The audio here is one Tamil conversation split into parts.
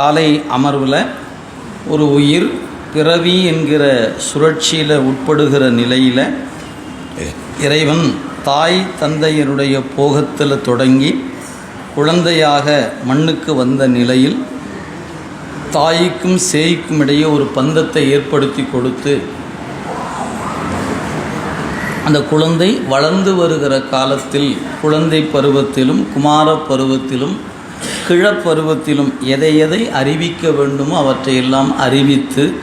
காலை அமர்வில் ஒரு உயிர் பிறவி என்கிற சுழற்சியில் உட்படுகிற நிலையில் இறைவன் தாய் தந்தையருடைய போகத்தில் தொடங்கி குழந்தையாக மண்ணுக்கு வந்த நிலையில் தாய்க்கும் சேய்க்கும் இடையே ஒரு பந்தத்தை ஏற்படுத்தி கொடுத்து அந்த குழந்தை வளர்ந்து வருகிற காலத்தில் குழந்தை பருவத்திலும் குமார பருவத்திலும் கிழப்பருவத்திலும் எதை எதை அறிவிக்க வேண்டுமோ அவற்றையெல்லாம் அறிவித்து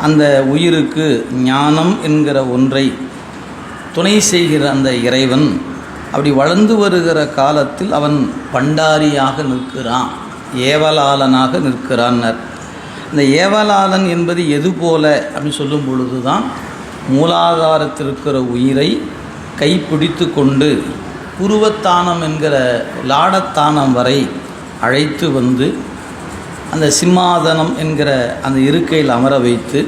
அந்த உயிருக்கு ஞானம் என்கிற ஒன்றை துணை செய்கிற அந்த இறைவன் அப்படி வளர்ந்து வருகிற காலத்தில் அவன் பண்டாரியாக நிற்கிறான் ஏவலாளனாக நிற்கிறான்னர். இந்த ஏவலாளன் என்பது எது போல அப்படின்னு சொல்லும் பொழுது தான் மூலாதாரத்தில் இருக்கிற உயிரை கைப்பிடித்து கொண்டு புருவத்தானம் என்கிற லாடத்தானம் வரை அழைத்து வந்து அந்த சிம்மாதனம் என்கிற அந்த இருக்கையில் அமர வைத்து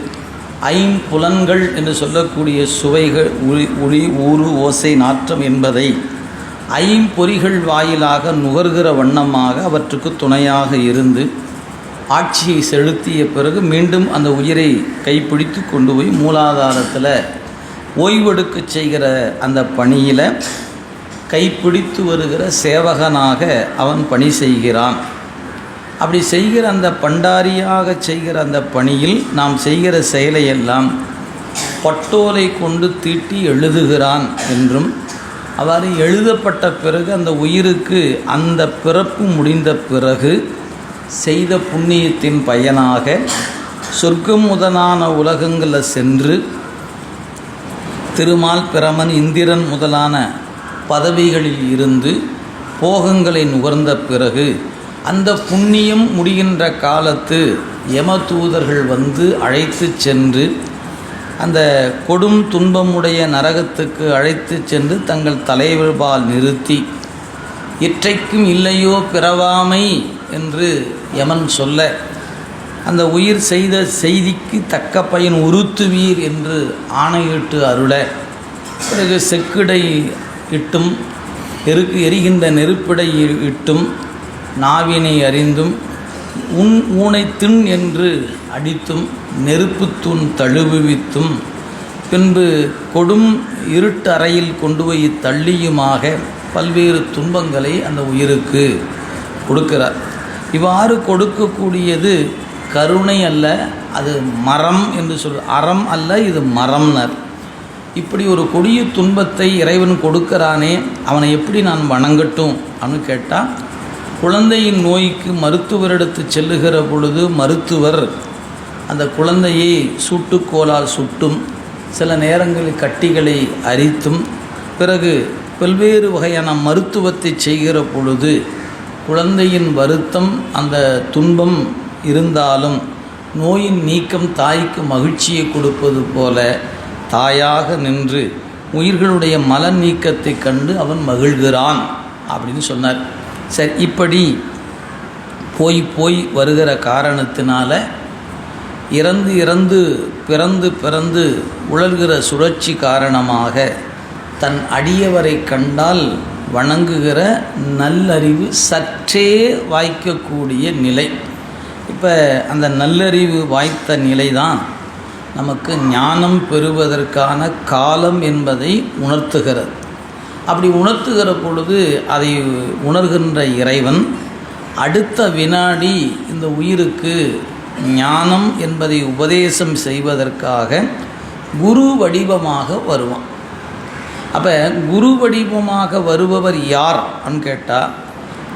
ஐம்புலன்கள் என்று சொல்லக்கூடிய சுவைகள் ஒளி ஒளி ஊறு ஓசை நாற்றம் என்பதை ஐம்பொறிகள் வாயிலாக நுகர்கிற வண்ணமாக அவற்றுக்கு துணையாக இருந்து ஆட்சியை செலுத்திய பிறகு மீண்டும் அந்த உயிரை கைப்பிடித்து கொண்டு போய் மூலாதாரத்தில் ஓய்வெடுக்க செய்கிற அந்த பணியில் கைப்பிடித்து வருகிற சேவகனாக அவன் பணி செய்கிறான். அப்படி செய்கிற அந்த பண்டாரியாக செய்கிற அந்த பணியில் நாம் செய்கிற செயலையெல்லாம் பட்டோலை கொண்டு தீட்டி எழுதுகிறான் என்றும் அவ்வாறு எழுதப்பட்ட பிறகு அந்த உயிருக்கு அந்த பிறப்பு முடிந்த பிறகு செய்த புண்ணியத்தின் பயனாக சொர்க்கம் முதலான உலகங்களில் சென்று திருமால் பிரமன் இந்திரன் முதலான பதவிகளில் இருந்து போகங்களை நுகர்ந்த பிறகு அந்த புண்ணியம் முடிகின்ற காலத்து யமதூதர்கள் வந்து அழைத்து சென்று அந்த கொடும் துன்பமுடைய நரகத்துக்கு அழைத்து சென்று தங்கள் தலைவர்பால் நிறுத்தி இற்றைக்கும் இல்லையோ பிறவாமை என்று யமன் சொல்ல அந்த உயிர் செய்த செய்திக்கு தக்க பயன் உறுத்துவீர் என்று ஆணையிட்டு அருள பிறகு செக்கிடை இட்டும் எருக்கு எரிகின்ற நெருப்பிடை இட்டும் நாவினை அறிந்தும் உன் ஊனை தின் என்று அடித்தும் நெருப்பு தூண் தழுவுவித்தும் பின்பு கொடும் இருட்டு அறையில் கொண்டு போய் தள்ளியுமாக பல்வேறு துன்பங்களை அந்த உயிருக்கு கொடுக்கிறார். இவ்வாறு கொடுக்கக்கூடியது கருணை அல்ல அது மரம் என்று சொல் அறம் அல்ல இது மரம்னர். இப்படி ஒரு கொடிய துன்பத்தை இறைவன் கொடுக்கிறானே அவனை எப்படி நான் வணங்கட்டும்? அப்படின்னு கேட்டால் குழந்தையின் நோய்க்கு மருத்துவரிடத்து செல்லுகிற பொழுது மருத்துவர் அந்த குழந்தையை சுட்டுக்கோலால் சுட்டும் சில நேரங்களில் கட்டிகளை அரித்தும் பிறகு பல்வேறு வகையான மருத்துவத்தை செய்கிற பொழுது குழந்தையின் வருத்தம் அந்த துன்பம் இருந்தாலும் நோயின் நீக்கம் தாய்க்கு மகிழ்ச்சியை கொடுப்பது போல தாயாக நின்று உயிர்களுடைய மல நீக்கத்தை கண்டு அவன் மகிழ்கிறான் அப்படின்னு சொன்னார். சரி இப்படி போய் போய் வருகிற காரணத்தினால இறந்து இறந்து பிறந்து பிறந்து உழல்கிற சுழற்சி காரணமாக தன் அடியவரை கண்டால் வணங்குகிற நல்லறிவு சற்றே வாய்க்கக்கூடிய நிலை. இப்போ அந்த நல்லறிவு வாய்த்த நிலை தான் நமக்கு ஞானம் பெறுவதற்கான காலம் என்பதை உணர்த்துகிறது. அப்படி உணர்த்துகிற பொழுது அதை உணர்கின்ற இறைவன் அடுத்த வினாடி இந்த உயிருக்கு ஞானம் என்பதை உபதேசம் செய்வதற்காக குரு வடிவமாக வருவான். அப்போ குரு வடிவமாக வருபவர் யார்? அப்படின்னு கேட்டால்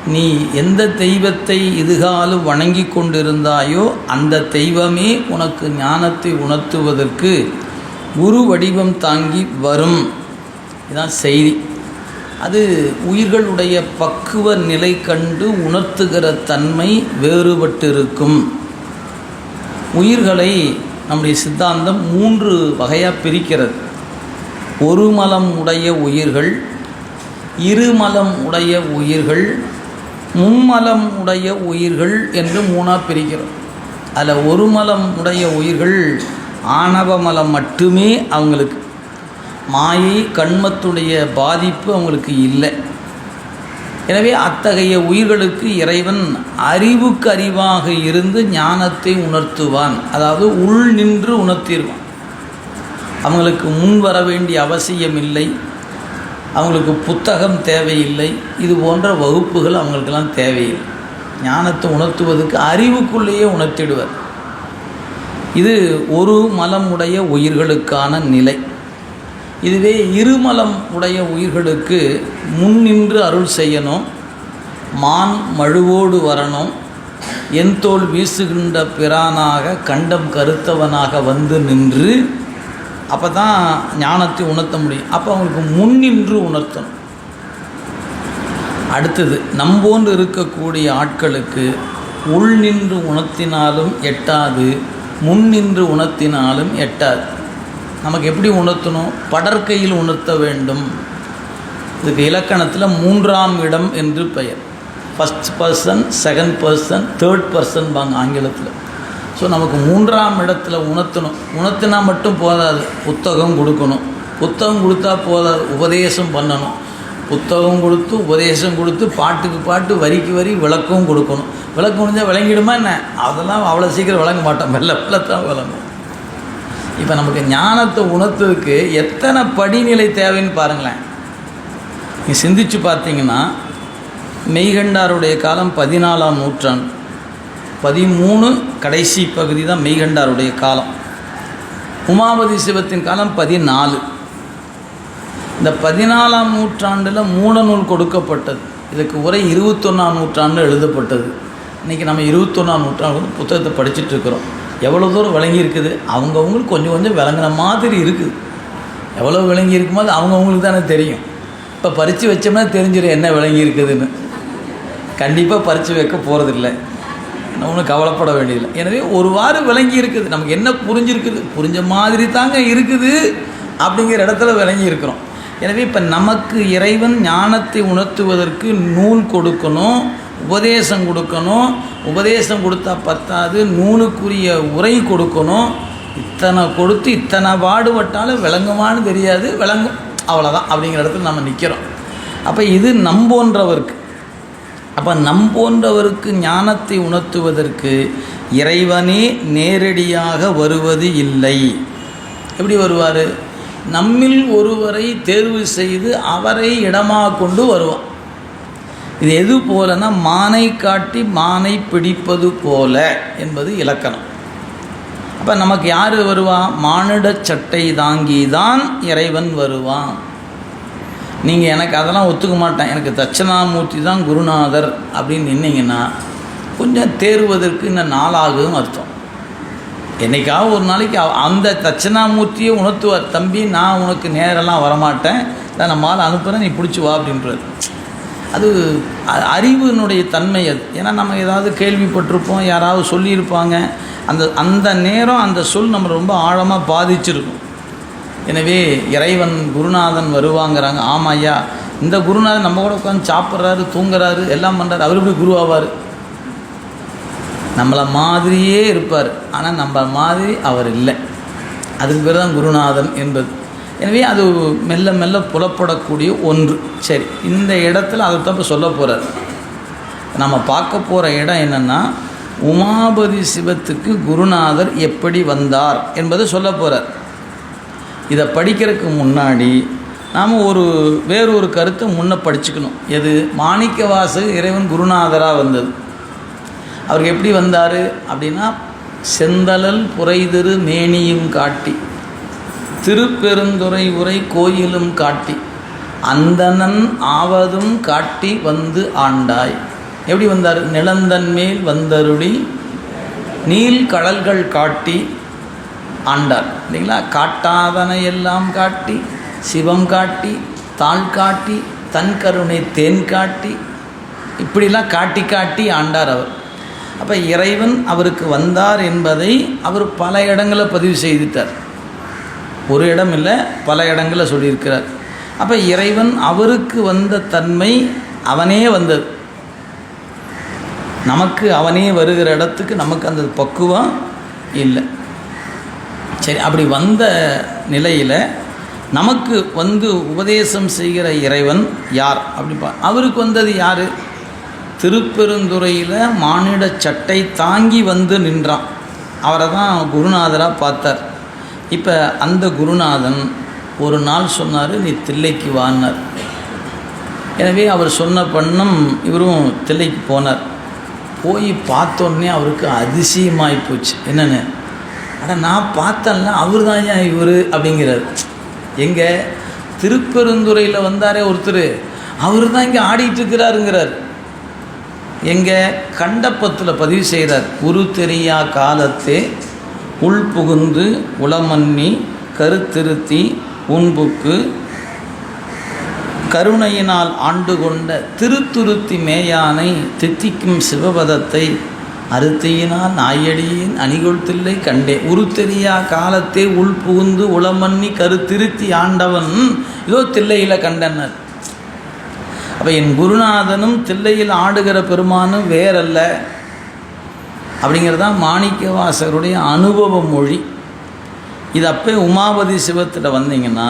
நீ எந்த தெய்வத்தை இதுகாலும் வணங்கி கொண்டிருந்தாயோ அந்த தெய்வமே உனக்கு ஞானத்தை உணர்த்துவதற்கு குரு வடிவம் தாங்கி வரும். இதுதான் செய்தி. அது உயிர்களுடைய பக்குவ நிலை கண்டு உணர்த்துகிற தன்மை வேறுபட்டிருக்கும். உயிர்களை நம்முடைய சித்தாந்தம் மூன்று வகையாக பிரிக்கிறது. ஒரு மலம் உடைய உயிர்கள் இருமலம் உடைய உயிர்கள் மும்மலம் உடைய உயிர்கள் என்று மூணாக பிரிக்கிறோம். அதில் ஒரு மலம் உடைய உயிர்கள் ஆணவ மலம் மட்டுமே அவங்களுக்கு. மாயை கண்மத்துடைய பாதிப்பு அவங்களுக்கு இல்லை. எனவே அத்தகைய உயிர்களுக்கு இறைவன் அறிவுக்கு அறிவாக இருந்து ஞானத்தை உணர்த்துவான். அதாவது உள் நின்று உணர்த்திடுவான். அவங்களுக்கு முன் வர வேண்டிய அவசியம் இல்லை அவங்களுக்கு புத்தகம் தேவையில்லை. இது போன்ற வகுப்புகள் அவங்களுக்கெல்லாம் தேவையில்லை. ஞானத்தை உணர்த்துவதற்கு அறிவுக்குள்ளேயே உணர்த்திடுவர். இது ஒரு மலம் உடைய உயிர்களுக்கான நிலை. இதுவே இருமலம் உடைய உயிர்களுக்கு முன்னின்று அருள் செய்யணும். மான் மழுவோடு வரணும். என் தோல் வீசுகின்ற பிரானாக கண்டம் கருத்தவனாக வந்து நின்று அப்போ தான் ஞானத்தை உணர்த்த முடியும். அப்போ அவங்களுக்கு முன்னின்று உணர்த்தணும். அடுத்தது நம்போன்று இருக்கக்கூடிய ஆட்களுக்கு உள் நின்று உணர்த்தினாலும் எட்டாது முன் நின்று உணர்த்தினாலும் எட்டாது. நமக்கு எப்படி உணர்த்தணும்? படற்கையில் உணர்த்த வேண்டும். இதுக்கு இலக்கணத்தில் மூன்றாம் இடம் என்று பெயர். First person second person third person வாங்க ஆங்கிலத்தில். ஸோ நமக்கு மூன்றாம் இடத்துல உணர்த்தணும். உணர்த்தினா மட்டும் போதாது. புத்தகம் கொடுக்கணும். புத்தகம் கொடுத்தா போதாது. உபதேசம் பண்ணணும். புத்தகம் கொடுத்து உபதேசம் கொடுத்து பாட்டுக்கு பாட்டு வரிக்கு வரி விளக்கம் கொடுக்கணும். விளக்கம் முடிஞ்சால் விளங்கிடுமா என்ன? அதெல்லாம் அவ்வளோ சீக்கிரம் விளங்க மாட்டோம். மெல்ல தான் விளங்கும். இப்போ நமக்கு ஞானத்தை உணர்த்துறதுக்கு எத்தனை படிநிலை தேவைன்னு பாருங்களேன். நீ சிந்திச்சு பார்த்தீங்கன்னா மெய்கண்டாருடைய காலம் பதினாலாம் நூற்றாண்டு. பதிமூணு கடைசி பகுதி தான் மெய்கண்டாருடைய காலம். உமாபதி சிவத்தின் காலம் பதினாலு. இந்த பதினாலாம் நூற்றாண்டில் மூல நூல் கொடுக்கப்பட்டது. இதுக்கு உரை இருபத்தொன்னாம் நூற்றாண்டு எழுதப்பட்டது. இன்றைக்கி நம்ம இருபத்தொன்னாம் நூற்றாண்டு வந்து புத்தகத்தை படிச்சுட்ருக்குறோம் எவ்வளோ தூரம் விளங்கியிருக்குது அவங்கவுங்களுக்கு கொஞ்சம் கொஞ்சம் விளங்குன மாதிரி இருக்குது. எவ்வளோ விளங்கி இருக்கும்போது அவங்கவுங்களுக்கு தானே தெரியும். இப்போ பறித்து வச்சோம்னா தெரிஞ்சிடும் என்ன விளங்கி இருக்குதுன்னு. கண்டிப்பாக பறித்து வைக்க போகிறதில்ல ஒன்றும் கவலைப்பட வேண்டியதில்லை. எனவே ஒரு வாரம் விளங்கி இருக்குது. நமக்கு என்ன புரிஞ்சிருக்குது? புரிஞ்ச மாதிரி தாங்க இருக்குது அப்படிங்கிற இடத்துல விளங்கி இருக்கிறோம். எனவே இப்போ நமக்கு இறைவன் ஞானத்தை உணர்த்துவதற்கு நூல் கொடுக்கணும் உபதேசம் கொடுக்கணும். உபதேசம் கொடுத்தா பத்தாது. நூலுக்குரிய உரை கொடுக்கணும். இத்தனை கொடுத்து இத்தனை பாடுபட்டாலும் விளங்குமான்னு தெரியாது. விளங்கும். அவ்வளோதான் அப்படிங்கிற இடத்துல நம்ம நிற்கிறோம் அப்போ இது நம்போன்றவருக்கு அப்போ நம் போன்றவருக்கு ஞானத்தை உணர்த்துவதற்கு இறைவனே நேரடியாக வருவது இல்லை. எப்படி வருவார்? நம்மில் ஒருவரை தேர்வு செய்து அவரை இடமாக கொண்டு வருவான். இது எது போலன்னா மானை காட்டி மானை பிடிப்பது போல என்பது இலக்கணம். அப்போ நமக்கு யார் வருவா? மானிட சட்டை தாங்கி தான் இறைவன் வருவான். நீங்கள் எனக்கு அதெல்லாம் ஒத்துக்க மாட்டேன். எனக்கு தட்சணாமூர்த்தி தான் குருநாதர் அப்படின்னு நின்னீங்கன்னா கொஞ்சம் தேர்வதற்கு இன்னும் நாளாகும் அர்த்தம். என்னைக்காவது ஒரு நாளைக்கு அந்த தட்சணாமூர்த்தியை உணர்த்துவார். தம்பி நான் உனக்கு நேரெல்லாம் வரமாட்டேன். நான் நம்மளால் அனுப்புகிறேன் நீ பிடிச்சி வா அப்படின்றது அது அறிவினுடைய தன்மை அது. ஏன்னா நம்ம ஏதாவது கேள்விப்பட்டிருப்போம் யாராவது சொல்லியிருப்பாங்க. அந்த அந்த நேரம் அந்த சொல் நம்ம ரொம்ப ஆழமாக பாதிச்சிருக்கும். எனவே இறைவன் குருநாதன் வருவாங்கிறாங்க. ஆமாம் ஐயா இந்த குருநாதன் நம்ம கூட உட்காந்து சாப்பிட்றாரு தூங்குறாரு எல்லாம் பண்ணுறாரு அவர் எப்படி குருவாவார் நம்மளை மாதிரியே இருப்பார். ஆனால் நம்ம மாதிரி அவர் இல்லை. அதுக்கு பேர் தான் குருநாதன் என்பது. எனவே அது மெல்ல மெல்ல புலப்படக்கூடிய ஒன்று. சரி இந்த இடத்துல அதை தான் இப்போ சொல்ல போகிறார் நம்ம பார்க்க போகிற இடம் என்னென்னா உமாபதி சிவத்துக்கு குருநாதர் எப்படி வந்தார் என்பதை சொல்ல போகிறார் இதை படிக்கிறதுக்கு முன்னாடி நாம் ஒரு வேறொரு கருத்தை முன்னே படிச்சுக்கணும். எது? மாணிக்கவாசு இறைவன் குருநாதராக வந்தது. அவருக்கு எப்படி வந்தார்? அப்படின்னா செந்தழல் புரைதிரு மேனியும் காட்டி திருப்பெருந்துறை உரை கோயிலும் காட்டி அந்தணன் ஆவதும் காட்டி வந்து ஆண்டாய். எப்படி வந்தார்? நிலந்தன் மேல் வந்தருளி நீல் கடல்கள் காட்டி ஆண்டார் இல்லைங்களா? காட்டாதனை எல்லாம் காட்டி சிவம் காட்டி தாழ் காட்டி தன் கருணை தேன் காட்டி இப்படிலாம் காட்டி காட்டி ஆண்டார் அவர். அப்போ இறைவன் அவருக்கு வந்தார் என்பதை அவர் பல இடங்களில் பதிவு செய்துட்டார். ஒரு இடம் இல்லை பல இடங்களில் சொல்லியிருக்கிறார். அப்போ இறைவன் அவருக்கு வந்த தன்மை அவனே வந்தது. நமக்கு அவனே வருகிற இடத்துக்கு நமக்கு அந்த பக்குவம் இல்லை. சரி அப்படி வந்த நிலையில் நமக்கு வந்து உபதேசம் செய்கிற இறைவன் யார் அப்படிப்பா அவருக்கு வந்தது யார்? திருப்பெருந்துறையில் மானிட சட்டை தாங்கி வந்து நின்றான். அவரை தான் குருநாதராக பார்த்தார். இப்போ அந்த குருநாதன் ஒரு நாள் சொன்னார் நீ தில்லைக்கு வானார் எனவே அவர் சொன்ன பண்ணம் இவரும் தில்லைக்கு போனார். போய் பார்த்தோன்னே அவருக்கு அதிசயமாகி போச்சு. என்னென்னு? ஆனால் நான் பார்த்தேன்ல அவர் தான் ஏன் இவர் அப்படிங்கிறார். எங்கே திருப்பெருந்துறையில் வந்தாரே ஒருத்தர். அவர் தான் இங்கே ஆடிட்டு இருக்கிறாருங்கிறார். எங்கே கண்டப்பத்தில் பதிவு செய்கிறார் குரு தெரியா காலத்தே உள் புகுந்து உளமன்னி கருத்திருத்தி உண்புக்கு கருணையினால் ஆண்டு கொண்ட திருத்துருத்தி மேயானை தித்திக்கும் சிவபதத்தை அறுத்தையினால் நாயடியின் அணிகொள்தில்லை கண்டே. உருத்தெரியா காலத்தே உள் புகுந்து உளமண்ணி கருத்திருத்தி ஆண்டவன். இதோ தில்லையில் கண்டனர். அப்போ என் குருநாதனும் தில்லையில் ஆடுகிற பெருமானும் வேறல்ல. அப்படிங்கிறது தான் மாணிக்கவாசகருடைய அனுபவ மொழி. இது அப்போ உமாபதி சிவத்தில் வந்தீங்கன்னா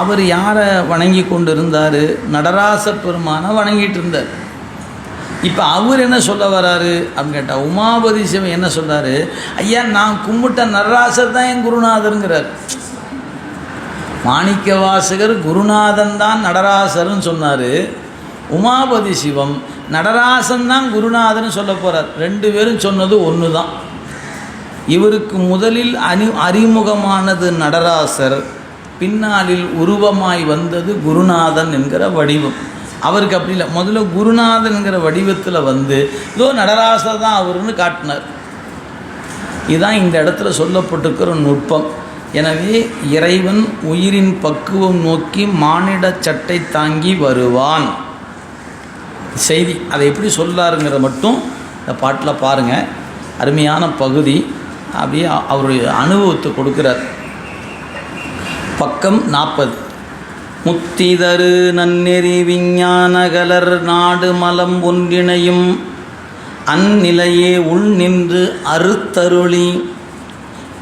அவர் யாரை வணங்கி கொண்டு இருந்தார் நடராச பெருமானை வணங்கிட்டு இருந்தார். இப்போ அவர் என்ன சொல்ல வராரு அப்படின்னு கேட்டால் உமாபதி சிவன் என்ன சொல்கிறாரு ஐயா நான் கும்பிட்ட நடராசர் தான் என் குருநாதருங்கிறார். மாணிக்க வாசகர் குருநாதன் தான் நடராசர்னு சொன்னார். உமாபதி சிவம் நடராசன் தான் குருநாதன் சொல்ல போகிறார் ரெண்டு பேரும் சொன்னது ஒன்று தான் இவருக்கு முதலில் அணி அறிமுகமானது நடராசர் பின்னாளில் உருவமாய் வந்தது குருநாதன் என்கிற வடிவம். அவருக்கு அப்படி இல்லை. முதல்ல குருநாதனுங்கிற வடிவத்தில் வந்து இதோ நடராசர் தான் அவருன்னு காட்டினார். இதுதான் இந்த இடத்துல சொல்லப்பட்டிருக்கிற நுட்பம். எனவே இறைவன் உயிரின் பக்குவம் நோக்கி மானிட சட்டை தாங்கி வருவான். செய்தி. அதை எப்படி சொல்லாருங்கிறத மட்டும் இந்த பாட்டில் பாருங்கள் அருமையான பகுதி. அப்படியே அவருடைய அனுபவத்தை கொடுக்குறார். பக்கம் நாற்பது. முத்திதரு நன்னெறி விஞ்ஞானகலர் நாடு மலம் ஒன்றிணையும் அந்நிலையே உள் நின்று அறுத்தருளி.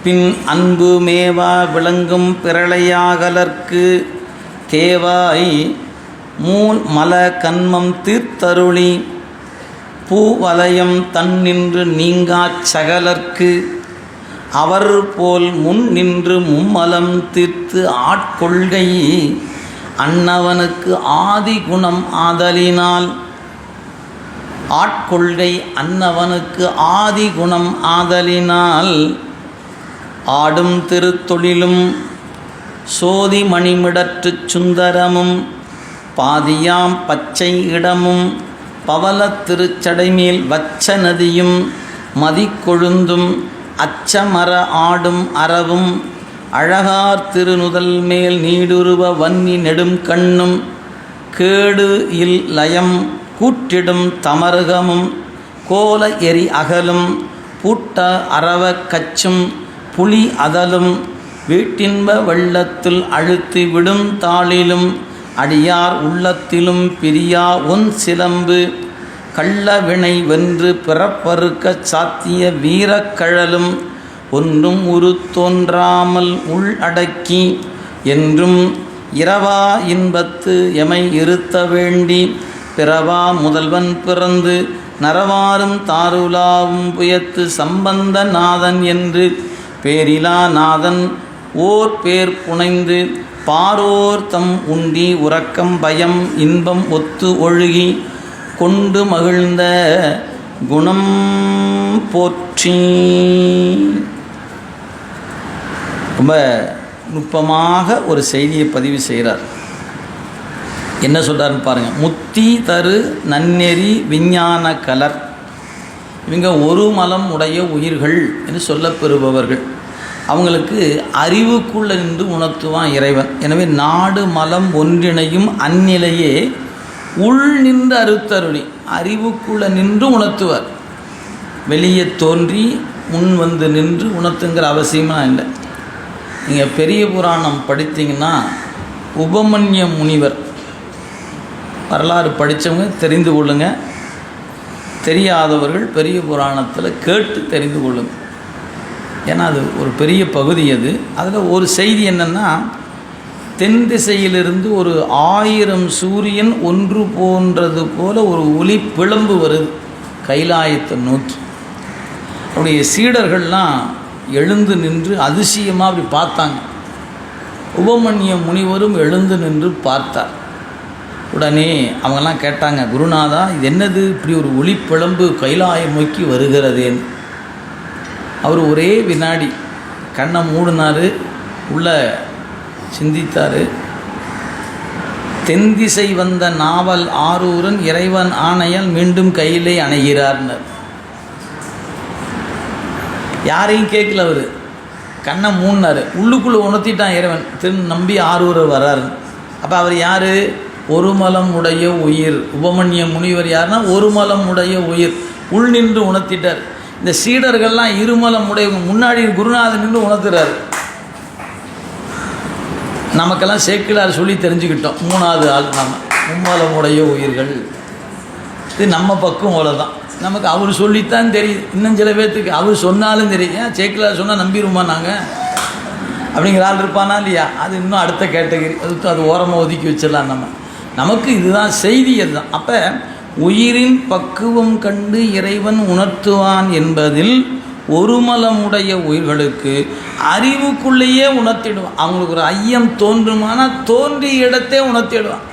பின் அன்பு மேவா விளங்கும் பிரளையாகலர்க்கு தேவாய் மூல் மல கண்மம் தீர்த்தருளி. பூவலயம் தன்னின்று நீங்காச் சகலர்க்கு அவர் போல் முன் நின்று மும்மலம் தீர்த்து ஆட்கொள்கை. அன்னவனுக்கு ஆதி குணம் ஆதலினால். ஆட்கொள்கை அன்னவனுக்கு ஆதி குணம் ஆதலினால். ஆடும் திருத்தொழிலும் சோதி மணிமிடற்றுச் சுந்தரமும் பாதியாம் பச்சை இடமும் பவளத் திருச்சடைமேல் வச்ச நதியும் மதிக்கொழுந்தும் அச்சமர ஆடும் அறவும் அழகார் திருநுதல் மேல் நீடுருவ வன்னி நெடும் கண்ணும் கேடு இல் லயம் கூற்றிடும் தமருகமும் கோல எரி அகலும் பூட்ட அரவ கச்சும் புலி அதலும் வீட்டின்ப வெள்ளத்தில் அழுத்தி விடும் தாளிலும் அடியார் உள்ளத்திலும் பிரியா ஒன் சிலம்பு கள்ள வினை வென்று பிறப்பறுக்கச் சாத்திய வீரக்கழலும் ஒன்றும் உரு தோன்றாமல் உள் அடக்கி என்றும் இரவா இன்பத்து எமை இருத்த வேண்டி பிறவா முதல்வன் பிறந்து நரவாரும் தாருலாவும் புயத்து சம்பந்த நாதன் என்று பேரிலா நாதன் ஓர் பேர் புனைந்து பாரோர் தம் உண்டி உறக்கம் பயம் இன்பம் ஒத்து ஒழுகி கொண்டு மகிழ்ந்த குணம் போற்றி. ரொம்ப நுட்பமாக ஒரு செய்தியை பதிவு செய்கிறார். என்ன சொல்கிறாருன்னு பாருங்கள் முத்தி தரு நன்னெறி விஞ்ஞான கலர். இவங்க ஒரு மலம் உடைய உயிர்கள் என்று சொல்லப்பெறுபவர்கள். அவங்களுக்கு அறிவுக்குள்ள நின்று உணர்த்துவான் இறைவன். எனவே நாடு மலம் ஒன்றிணையும் அந்நிலையே உள் நின்று அறுத்தருளி அறிவுக்குள்ள நின்று உணர்த்துவார். வெளியே தோன்றி முன் வந்து நின்று உணர்த்துங்கிற அவசியமாக இல்லை. நீங்கள் பெரிய புராணம் படித்தீங்கன்னா உபமன்ய முனிவர் வரலாறு படித்தவங்க தெரிந்து கொள்ளுங்க. தெரியாதவர்கள் பெரிய புராணத்தில் கேட்டு தெரிந்து கொள்ளுங்க. ஏன்னா அது ஒரு பெரிய பகுதி அது. அதில் ஒரு செய்தி என்னென்னா தென் திசையிலிருந்து ஒரு ஆயிரம் சூரியன் ஒன்று போன்றது போல ஒரு ஒளி பிளம்பு வருது. கைலாயத்தை நோக்கி. அவருடைய சீடர்கள்லாம் எழுந்து நின்று அதிசயமாக அப்படி பார்த்தாங்க. உபமன்ய முனிவரும் எழுந்து நின்று பார்த்தார். உடனே அவங்கெல்லாம் கேட்டாங்க குருநாதா இது என்னது? இப்படி ஒரு ஒளிப்பிழம்பு கைலாயம் நோக்கி வருகிறதேன்னு அவர் ஒரே வினாடி கண்ணை மூடினார் உள்ள சிந்தித்தார். தென்திசை வந்த நாவல் ஆரூரன் இறைவன் ஆணையால் மீண்டும் கையிலே அணைகிறார்னர். யாரையும் கேட்கல அவர். கண்ணை மூணார் உள்ளுக்குள்ளே உணர்த்திட்டான் இறைவன். திரு நம்பி ஆரூரர் வர்றாரு. அப்போ அவர் யார்? ஒரு மலம் உடைய உயிர். உபமன்ய முனிவர் யாருன்னா ஒரு மலம் உடைய உயிர். உள் நின்று உணர்த்திட்டார். இந்த சீடர்கள்லாம் இருமலம் உடையவங்க முன்னாடி குருநாதன் நின்று உணர்த்துறாரு. நமக்கெல்லாம் சேக்கிலார் சொல்லி தெரிஞ்சுக்கிட்டோம். மூணாவது ஆள் நம்ம மும்மலம் உடைய உயிர்கள். இது நம்ம பக்கம் அவ்வளோதான் நமக்கு அவர் சொல்லித்தான் தெரியுது. இன்னும் சில பேர்த்துக்கு அவர் சொன்னாலும் தெரியும் ஏன் சேக்கில் சொன்னால் நம்பிடுமா நாங்கள் அப்படிங்கிற ஆள் இருப்பானா இல்லையா? அது இன்னும் அடுத்த கேட்டகரி. அது அது ஓரமாக ஒதுக்கி வச்சிடலாம் நம்ம. நமக்கு இதுதான் செய்தி அதுதான் அப்போ உயிரின் பக்குவம் கண்டு இறைவன் உணர்த்துவான் என்பதில் ஒருமலமுடைய உயிர்களுக்கு அறிவுக்குள்ளேயே உணர்த்திடுவான். அவங்களுக்கு ஒரு ஐயம் தோன்றுமானால் தோன்றிய இடத்தே உணர்த்திடுவான்.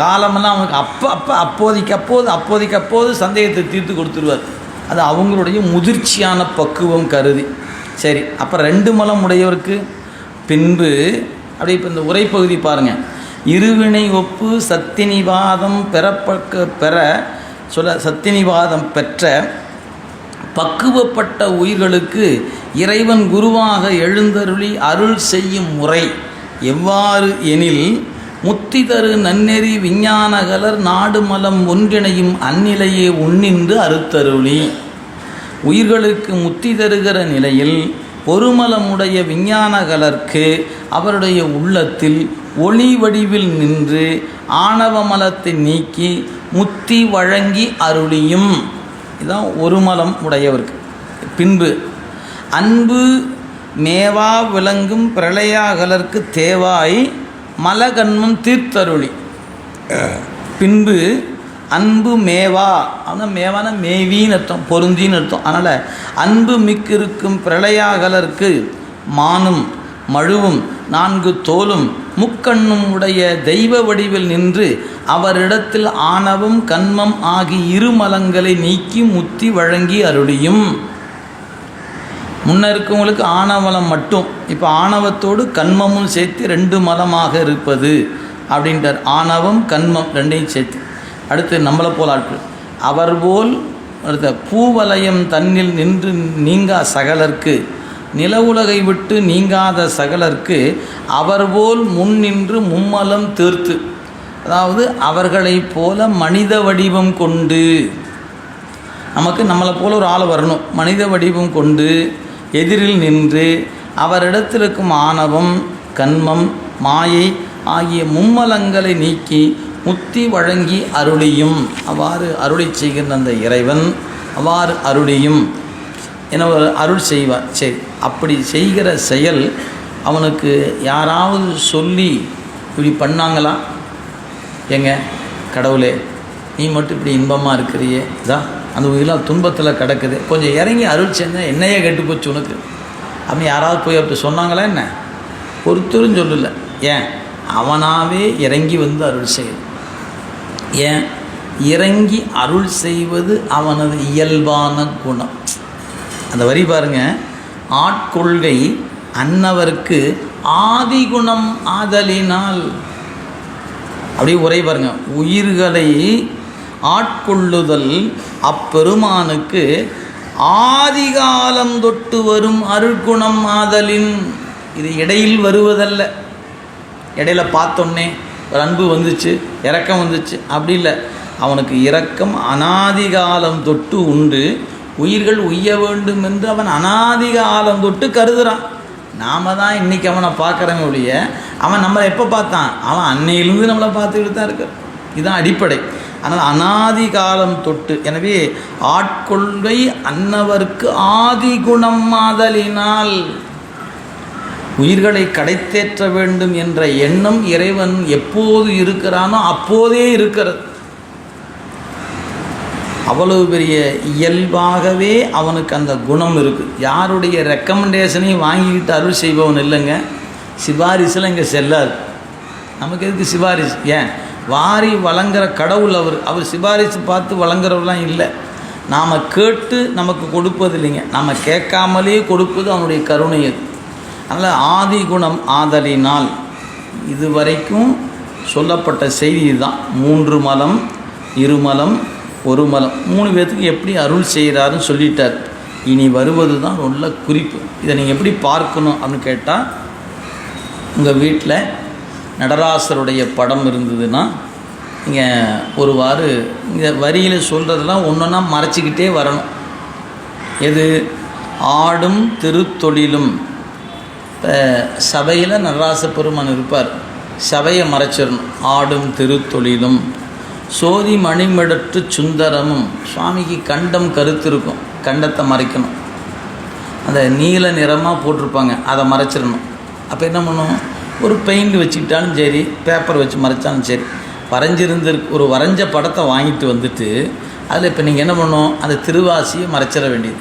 காலமெல்லாம் அவனுக்கு அப்போ அப்போ அப்போதைக்கு அப்போது அப்போதைக்கு அப்போது சந்தேகத்தை தீர்த்து கொடுத்துருவார். அது அவங்களுடைய முதிர்ச்சியான பக்குவம் கருதி. சரி அப்போ ரெண்டு மலம் உடையவருக்கு பின்பு அப்படி இப்போ இந்த உரைப்பகுதி பாருங்கள் இருவினை ஒப்பு சத்தினிவாதம் பெறப்பக்க பெற சொல்ல சத்தினிவாதம் பெற்ற பக்குவப்பட்ட உயிர்களுக்கு இறைவன் குருவாக எழுந்தருளி அருள் செய்யும் முறை எவ்வாறு எனில் முத்தி தரு நன்னெறி விஞ்ஞானகலர் நாடு மலம் ஒன்றிணையும் அந்நிலையே உண்ணின்று அறுத்தருளி. உயிர்களுக்கு முத்தி தருகிற நிலையில் பொறுமலமுடைய விஞ்ஞானகலர்க்கு அவருடைய உள்ளத்தில் ஒளி வடிவில் நின்று ஆணவ மலத்தை நீக்கி முத்தி வழங்கி அருளியும். இதுதான் ஒரு மலம் உடையவருக்கு. பின்பு அன்பு மேவா விளங்கும் பிரளயாகலர்க்கு தேவாய் மலகன்மம் தீர்த்தருளி. பின்பு அன்பு மேவா. ஆனால் மேவான மேவின்னு அர்த்தம் பொருந்தின்னு அர்த்தம். அதனால் அன்பு மிக்கிருக்கும் பிரளயாகலருக்கு மானும் மழுவும் நான்கு தோலும் முக்கண்ணும் உடைய தெய்வ வடிவில் நின்று அவரிடத்தில் ஆணவம் கண்மம் ஆகி இரு மலங்களை நீக்கி முத்தி வழங்கி அருளியும். முன்ன இருக்கவங்களுக்கு ஆணவலம் மட்டும். இப்போ ஆணவத்தோடு கண்மமும் சேர்த்து ரெண்டு மலமாக இருப்பது அப்படின்றார். ஆணவம் கண்மம் ரெண்டையும் சேர்த்து. அடுத்து நம்மளை போல் ஆட்கள். அவர் போல் அடுத்த பூவலயம் தன்னில் நின்று நீங்கா சகலர்க்கு நில உலகை விட்டு நீங்காத சகலர்க்கு அவர் போல் முன் நின்று மும்மலம் தீர்த்து. அதாவது அவர்களைப் போல மனித வடிவம் கொண்டு நமக்கு நம்மளை போல ஒரு ஆள் வரணும். மனித வடிவம் கொண்டு எதிரில் நின்று அவரிடத்தில் இருக்கும் ஆணவம் கண்மம் மாயை ஆகிய மும்மலங்களை நீக்கி முத்தி வழங்கி அருளியும். அவ்வாறு அருளை செய்கின்ற அந்த இறைவன் அவ்வாறு அருளியும். என ஒரு அருள் செய்வார். சரி அப்படி செய்கிற செயல் அவனுக்கு யாராவது சொல்லி இப்படி பண்ணாங்களா? ஏங்க கடவுளே நீ மட்டும் இப்படி இன்பமாக இருக்கிறியே? இதா? அந்த உயிரெலாம் துன்பத்தில் கிடக்குது. கொஞ்சம் இறங்கி அருள் செஞ்சால் என்னையே கெட்டு போச்சு உனக்கு. அப்படி யாராவது போய் அப்படி சொன்னாங்களா என்ன? ஒருத்தரும் சொல்லலை. ஏன்? அவனாகவே இறங்கி வந்து அருள் செய்யும் ஏன்? இறங்கி அருள் செய்வது அவனது இயல்பான குணம். அந்த வரி பாருங்க. ஆட்கொள்கை அன்னவருக்கு ஆதிகுணம் ஆதலினால். அப்படியே உரை பாருங்க. உயிர்களை ஆட்கொள்ளுதல் அப்பெருமானுக்கு ஆதிகாலம் தொட்டு வரும் அருட்குணம் ஆதலின். இது இடையில் வருவதல்ல. இடையில பார்த்தோன்னே ஒரு அன்பு வந்துச்சு இரக்கம் வந்துச்சு. அப்படி இல்லை. அவனுக்கு இரக்கம் அனாதிகாலம் தொட்டு உண்டு. உயிர்கள் உய்ய வேண்டும் என்று அவன் அனாதிகாலம் தொட்டு கருதுகிறான் நாம தான் இன்னைக்கு அவனை பார்க்குறவங்க ஒழிய அவன் நம்மளை எப்போ பார்த்தான்? அவன் அன்னையிலிருந்து நம்மளை பார்த்துக்கிட்டு தான் இருக்கான். இதுதான் அடிப்படை. ஆனால் அனாதி காலம் தொட்டு எனவே ஆட்கொள்கை அன்னவர்க்கு ஆதி குணம் மாதலினால். உயிர்களை கடைத்தேற்ற வேண்டும் என்ற எண்ணம் இறைவன் எப்போது இருக்கிறானோ அப்போதே இருக்கிறது. அவ்வளவு பெரிய இயல்பாகவே அவனுக்கு அந்த குணம் இருக்குது யாருடைய ரெக்கமெண்டேஷனையும் வாங்கிக்கிட்டு அருள் செய்பவன் இல்லைங்க? சிபாரிசில் இங்கே செல்லாது நமக்கு எதுக்கு சிபாரிசு? ஏன்? வாரி வழங்குற கடவுள் அவர். அவர் சிபாரிசு பார்த்து வழங்குறவர்லாம் இல்லை. நாம் கேட்டு நமக்கு கொடுப்பது இல்லைங்க. நாம் கேட்காமலே கொடுப்பது அவனுடைய கருணை அது அதனால் ஆதி குணம் ஆதலினால் இதுவரைக்கும் சொல்லப்பட்ட செய்தி தான் மூன்று மலம் இருமலம் ஒரு மலம். மூணு பேர்த்துக்கு எப்படி அருள் செய்கிறாருன்னு சொல்லிட்டார். இனி வருவது தான் நல்ல குறிப்பு. இதை நீங்கள் எப்படி பார்க்கணும் அப்படின்னு கேட்டால் உங்கள் வீட்டில் நடராசருடைய படம் இருந்ததுன்னா நீங்கள் ஒருவாறு இந்த வரியில் சொல்கிறதெல்லாம் ஒன்றொன்னா மறைச்சிக்கிட்டே வரணும். எது? ஆடும் திருத்தொழிலும். இப்போ சபையில் நடராச பெருமான் இருப்பார். சபையை மறைச்சிடணும். ஆடும் திருத்தொழிலும். சோதி மணிமெடற்று சுந்தரமும். சுவாமிக்கு கண்டம் கருத்து இருக்கும். கண்டத்தை மறைக்கணும். அந்த நீல நிறமாக போட்டிருப்பாங்க. அதை மறைச்சிடணும். அப்போ என்ன பண்ணும் ஒரு பெயிண்ட் வச்சுக்கிட்டாலும் சரி பேப்பர் வச்சு மறைச்சாலும் சரி வரைஞ்சிருந்து ஒரு வரைஞ்ச படத்தை வாங்கிட்டு வந்துட்டு அதில் இப்போ நீங்கள் என்ன பண்ணணும்? அந்த திருவாசியை மறைச்சிட வேண்டியது.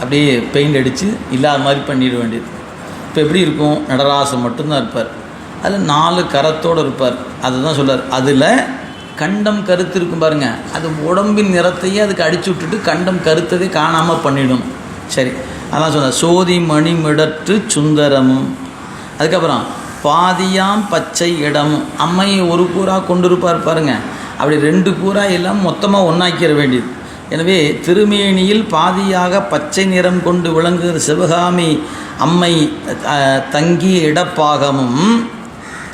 அப்படியே பெயிண்ட் அடித்து இல்லாத மாதிரி பண்ணிட வேண்டியது. இப்போ எப்படி இருக்கும்? நடராசன் மட்டும்தான் இருப்பார். அதில் நாலு கரத்தோடு இருப்பார். அதுதான் சொல்றார். அதில் கண்டம் கருத்து இருக்கும் பாருங்கள் அது உடம்பின் நிறத்தையே அதுக்கு அடிச்சு விட்டுட்டு கண்டம் கருத்ததே காணாமல் பண்ணிடும். சரி அதான் சொன்னார். சோதி மணி மிடற்று சுந்தரமும். அதுக்கப்புறம் பாதியாம் பச்சை இடமும் அம்மையை ஒரு கூறா கொண்டு இருப்பார் பாருங்க. அப்படி ரெண்டு கூறா எல்லாம் மொத்தமாக ஒன்றாக்கிற வேண்டியது. எனவே திருமேனியில் பாதியாக பச்சை நிறம் கொண்டு விளங்குகிற சிவகாமி அம்மை தங்கிய இடப்பாகமும்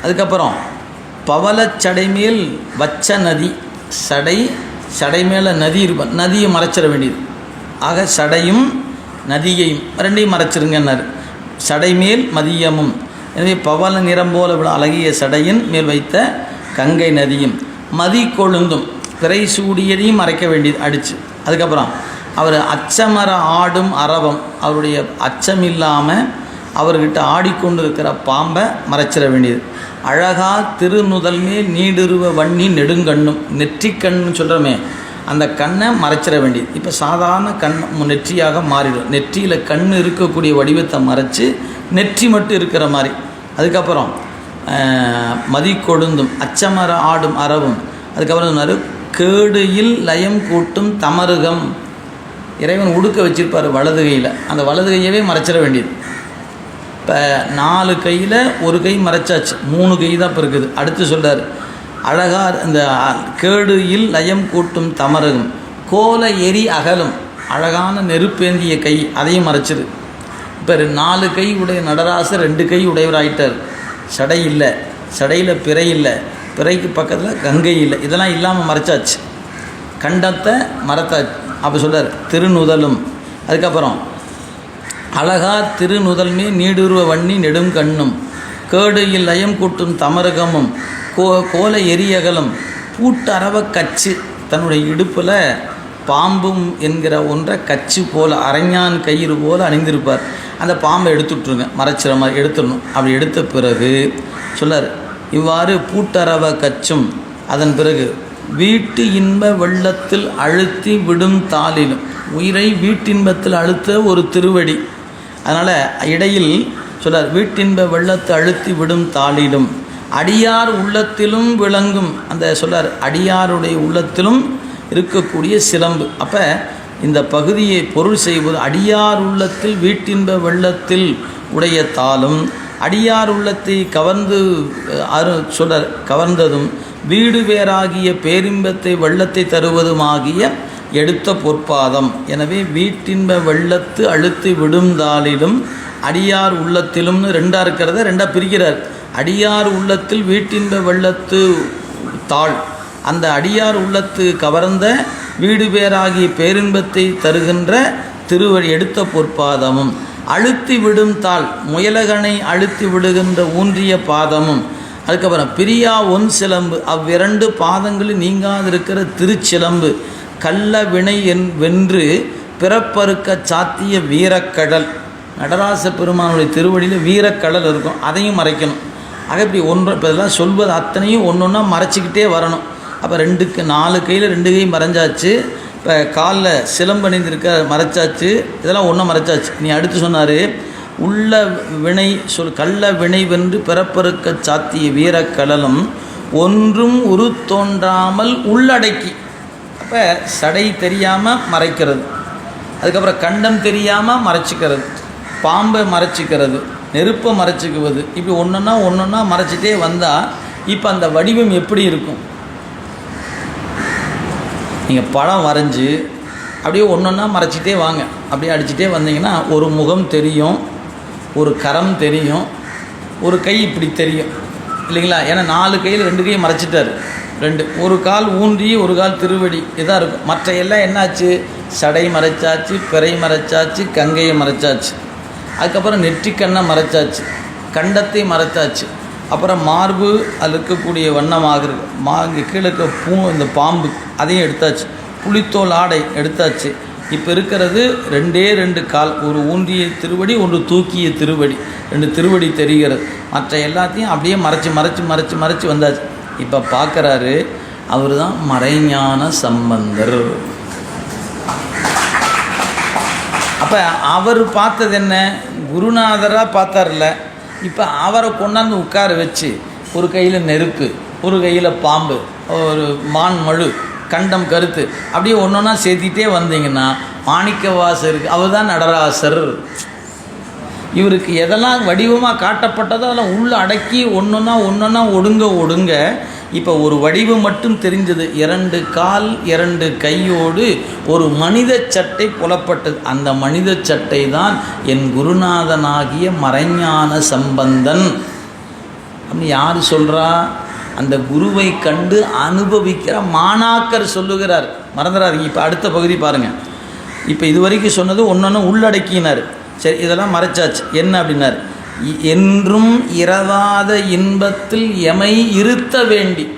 அதுக்கப்புறம் பவளச்சடைமேல் வச்ச நதி சடை சடை மேலே நதி இருப்ப நதியை மறைச்சிட வேண்டியது. ஆக சடையும் நதியையும் ரெண்டையும் மறைச்சிருங்கன்னார். சடைமேல் மதியமும். எனவே பவள நிறம் போல விட அழகிய சடையின் மேல் வைத்த கங்கை நதியும் மதி கொழுந்தும் திரை சூடியதையும் மறைக்க வேண்டியது அடிச்சு. அதுக்கப்புறம் அவர் அச்சமர ஆடும் அரவம் அவருடைய அச்சம் இல்லாமல் அவர்கிட்ட ஆடிக்கொண்டு இருக்கிற பாம்பை மறைச்சிட வேண்டியது. அழகா திருநுதல் மேல் நீடுருவ வன்னி நெடுங்கண்ணும் நெற்றிக்கண்ணுன்னு சொல்கிறோமே அந்த கண்ணை மறைச்சிட வேண்டியது. இப்போ சாதாரண கண் நெற்றியாக மாறிடும். நெற்றியில் கண் இருக்கக்கூடிய வடிவத்தை மறைச்சு நெற்றி மட்டும் இருக்கிற மாதிரி. அதுக்கப்புறம் மதி கொழுந்தும் அச்சமர ஆடும் அறவும். அதுக்கப்புறம் சொன்னார் கேடுயில் லயம் கூட்டும் தமருகம். இறைவன் உடுக்க வச்சிருப்பார் வலது கையில். அந்த வலது கையவே மறைச்சிட வேண்டியது. இப்போ நாலு கையில் ஒரு கை மறைச்சாச்சு. மூணு கை தான் இப்போ இருக்குது. அடுத்து சொல்கிறார் அழகார் இந்த கேடுயில் லயம் கூட்டும் தமரகம். கோல எரி அகலும். அழகான நெருப்பேந்திய கை அதையும் மறைச்சிரு. இப்போ நாலு கை உடைய நடராசர் ரெண்டு கை உடையவராயிட்டார். சடை இல்லை. சடையில் பிறை இல்லை. பிறைக்கு பக்கத்தில் கங்கை இல்லை. இதெல்லாம் இல்லாமல் மறைச்சாச்சு. கண்டத்தை மறத்தாச்சு. அப்போ சொல்கிறார் திருநுதலும். அதுக்கப்புறம் அழகா திருநுதல்மே நீடுருவ வன்னி நெடும் கண்ணும். கேடுயில் லயம் கூட்டும் தமரகமும். கோ கோல எரியகலும். பூட்டரவ கச்சு. தன்னுடைய இடுப்பில் பாம்பும் என்கிற ஒன்றை கச்சு போல அரைஞான் கயிறு போல் அணிந்திருப்பார். அந்த பாம்பை எடுத்து விட்ருங்க மறைச்சிற மாதிரி எடுத்துடணும். அப்படி எடுத்த பிறகு சொல்லார் இவ்வாறு பூட்டரவ கச்சும் அதன் பிறகு வீட்டு இன்ப வெள்ளத்தில் அழுத்தி விடும் தாளிலும் உயிரை வீட்டின்பத்தில் அழுத்த ஒரு திருவடி. அதனால் இடையில் சொல்றார் வீட்டின்ப வெள்ளத்தை அழுத்தி விடும் தாளிலும் அடியார் உள்ளத்திலும் விளங்கும் அந்த சொல்லார் அடியாருடைய உள்ளத்திலும் இருக்கக்கூடிய சிலம்பு. அப்போ இந்த பகுதியை பொருள் செய்வது அடியார் உள்ளத்தில் வீட்டின்ப வெள்ளத்தில் உடைய தாளும் அடியார் உள்ளத்தை கவர்ந்து அரு சுடர் கவர்ந்ததும் வீடு வேறாகிய பேரின்பத்தை வெள்ளத்தை தருவதுமாகிய எடுத்த பொற்பாதம். எனவே வீட்டின்ப வெள்ளத்து அழுத்து விடுந்தாலிலும் அடியார் உள்ளத்திலும்னு ரெண்டாக இருக்கிறத ரெண்டாக பிரிக்கிறார். அடியார் உள்ளத்தில் வீட்டின்ப வெள்ளத்து தாள். அந்த அடியார் உள்ளத்து கவர்ந்த வீடு பேராகிய பேரின்பத்தை தருகின்ற திருவடி எடுத்த பொற்பாதமும் அழுத்தி விடும் தாள் முயலகனை அழுத்தி விடுகின்ற ஊன்றிய பாதமும். அதுக்கப்புறம் பிரியா ஒன் சிலம்பு அவ்விரண்டு பாதங்களில் நீங்காதிருக்கிற திருச்சிலம்பு கள்ள வினை என் வென்று பிறப்பறுக்க சாத்திய வீரக்கடல். நடராச பெருமானுடைய திருவடியில் வீரக்கடல் இருக்கும் அதையும் மறைக்கணும். ஆக இப்படி ஒன்று இப்போ இதெல்லாம் சொல்வது அத்தனையும் ஒன்று ஒன்றா மறைச்சிக்கிட்டே வரணும். அப்போ ரெண்டுக்கு நாலு கையில் ரெண்டு கை மறைஞ்சாச்சு. இப்போ காலில் சிலம்பணிந்திருக்க மறைச்சாச்சு. இதெல்லாம் ஒன்றும் மறைச்சாச்சு. நீ அடுத்து சொன்னார் உள்ள வினை சொல் கள்ள வினை வென்று பிறப்பறுக்க சாத்திய வீரக்கடலும் ஒன்றும் உரு தோன்றாமல் உள்ளடக்கி. அப்போ சடை தெரியாமல் மறைக்கிறது. அதுக்கப்புறம் கண்டம் தெரியாமல் மறைச்சிக்கிறது. பாம்பை மறைச்சிக்கிறது. நெருப்பை மறைச்சிக்குவது. இப்படி ஒன்றுன்னா ஒன்றுன்னா மறைச்சிட்டே வந்தால் இப்போ அந்த வடிவம் எப்படி இருக்கும்? நீங்கள் படம் வரைஞ்சி அப்படியே ஒன்றொன்னா மறைச்சிட்டே வாங்க. அப்படியே அடிச்சுட்டே வந்தீங்கன்னா ஒரு முகம் தெரியும் ஒரு கரம் தெரியும் ஒரு கை இப்படி தெரியும். இல்லைங்களா? ஏன்னா நாலு கையில் ரெண்டு கையை மறைச்சிட்டாரு. ரெண்டு. ஒரு கால் ஊன்றி ஒரு கால் திருவடி. இதாக இருக்கும். மற்ற எல்லாம் என்னாச்சு? சடை மறைச்சாச்சு பிறை மறைச்சாச்சு கங்கையை மறைச்சாச்சு. அதுக்கப்புறம் நெற்றிக்கண்ணை மறைச்சாச்சு. கண்டத்தை மறைச்சாச்சு. அப்புறம் மார்பு அதில் இருக்கக்கூடிய வண்ணமாக இருக்கு. மா இங்கே கீழே இருக்க பூ இந்த பாம்பு அதையும் எடுத்தாச்சு. புளித்தோல் ஆடை எடுத்தாச்சு. இப்போ இருக்கிறது ரெண்டே ரெண்டு கால் ஒரு ஊன்றிய திருவடி ஒன்று தூக்கிய திருவடி. ரெண்டு திருவடி தெரிகிறது. மற்ற எல்லாத்தையும் அப்படியே மறைச்சி மறைச்சி மறைச்சி மறைச்சி வந்தாச்சு. இப்போ பார்க்குறாரு அவர் தான் மறைஞான சம்பந்தர். அப்போ அவர் பார்த்தது என்ன? குருநாதராக பார்த்தார்ல. இப்போ அவரை கொண்டாந்து உட்கார வச்சு ஒரு கையில் நெருப்பு ஒரு கையில் பாம்பு ஒரு மான் மழு கண்டம் கருத்து அப்படியே ஒன்று ஒன்றா சேர்த்திட்டே வந்தீங்கன்னா மாணிக்கவாசருக்கு அவர் தான் நடராசர். இவருக்கு எதெல்லாம் வடிவமாக காட்டப்பட்டதோ அதெல்லாம் உள்ளே அடக்கி ஒன்றொன்னா ஒன்றொன்னா ஒடுங்க ஒடுங்க இப்போ ஒரு வடிவம் மட்டும் தெரிஞ்சது. இரண்டு கால் இரண்டு கையோடு ஒரு மனித சட்டை புலப்பட்டது. அந்த மனித சட்டை தான் என் குருநாதனாகிய மறைஞான சம்பந்தன். அப்படின்னு யார் சொல்கிறா அந்த குருவை கண்டு அனுபவிக்கிற மாணாக்கர் சொல்லுகிறார். மறந்துடாதீங்க இப்போ அடுத்த பகுதி பாருங்கள் இப்போ இது வரைக்கும் சொன்னது ஒன்று ஒன்று உள்ளடக்கினார். சரி இதெல்லாம் மறைச்சாச்சு. என்ன அப்படின்னாரு? என்றும் இரவாத இன்பத்தில் எமை இருத்த வேண்டி.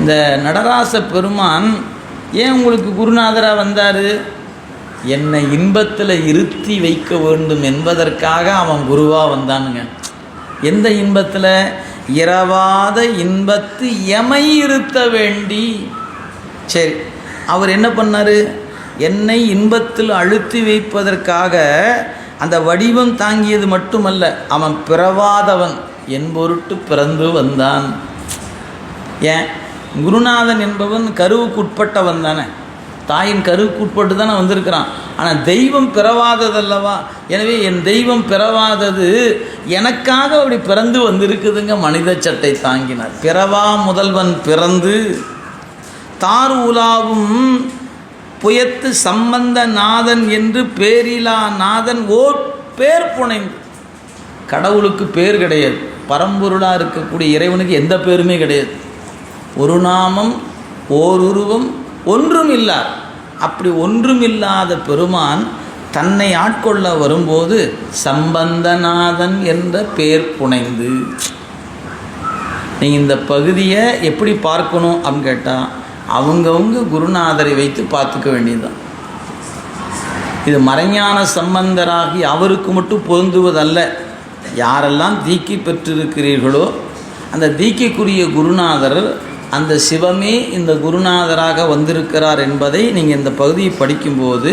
இந்த நடராச பெருமான் ஏன் உங்களுக்கு குருநாதராக வந்தார்? என்னை இன்பத்தில் இருத்தி வைக்க வேண்டும் என்பதற்காக அவன் குருவாக வந்தானுங்க. எந்த இன்பத்தில்? இரவாத இன்பத்து எமை இருத்த வேண்டி. சரி அவர் என்ன பண்ணார்? என்னை இன்பத்தில் அழுத்தி வைப்பதற்காக அந்த வடிவம் தாங்கியது மட்டுமல்ல அவன் பிறவாதவன் என் பொருட்டு பிறந்து வந்தான். ஏன்? குருநாதன் என்பவன் கருவுக்குட்பட்டவன் தானே. தாயின் கருவுக்குட்பட்டு தானே வந்திருக்கிறான். ஆனால் தெய்வம் பிறவாததல்லவா? எனவே என் தெய்வம் பிறவாதது எனக்காக அப்படி பிறந்து வந்திருக்குதுங்க மனித சட்டை தாங்கினார். பிறவா முதல்வன் பிறந்து தார் உலாவும் புயத்து சம்பந்த நாதன் என்று பேரிலா நாதன் ஓர் பேர் புனைந்து. கடவுளுக்கு பேர் கிடையாது. பரம்பொருளாக இருக்கக்கூடிய இறைவனுக்கு எந்த பேருமே கிடையாது. ஒரு நாமம் ஓர் உருவம் ஒன்றும் இல்லார். அப்படி ஒன்றும் இல்லாத பெருமான் தன்னை ஆட்கொள்ள வரும்போது சம்பந்தநாதன் என்ற பேர் புனைந்து. நீங்கள் இந்த பகுதியை எப்படி பார்க்கணும் அப்படின்னு கேட்டால் அவங்கவுங்க குருநாதரை வைத்து பார்த்துக்க வேண்டியதுதான். இது மறைஞான சம்பந்தராகி அவருக்கு மட்டும் பொருந்துவதல்ல. யாரெல்லாம் தீக்கி பெற்றிருக்கிறீர்களோ அந்த தீக்கிக்குரிய குருநாதர் அந்த சிவமே இந்த குருநாதராக வந்திருக்கிறார் என்பதை நீங்கள் இந்த பகுதியை படிக்கும்போது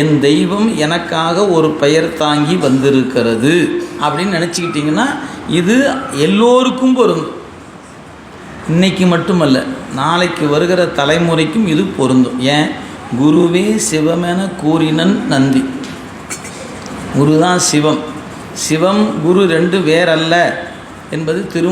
என் தெய்வம் எனக்காக ஒரு பெயர் தாங்கி வந்திருக்கிறது. அப்படின்னு நினச்சிக்கிட்டிங்கன்னா இது எல்லோருக்கும் பொருந்தும். இன்னைக்கு மட்டுமல்ல நாளைக்கு வருகிற தலைமுறைக்கும் இது பொருந்தும். ஏன்? குருவே சிவமென கூறினன் நந்தி. குரு தான் சிவம். சிவம் குரு ரெண்டு வேறல்ல என்பது திரு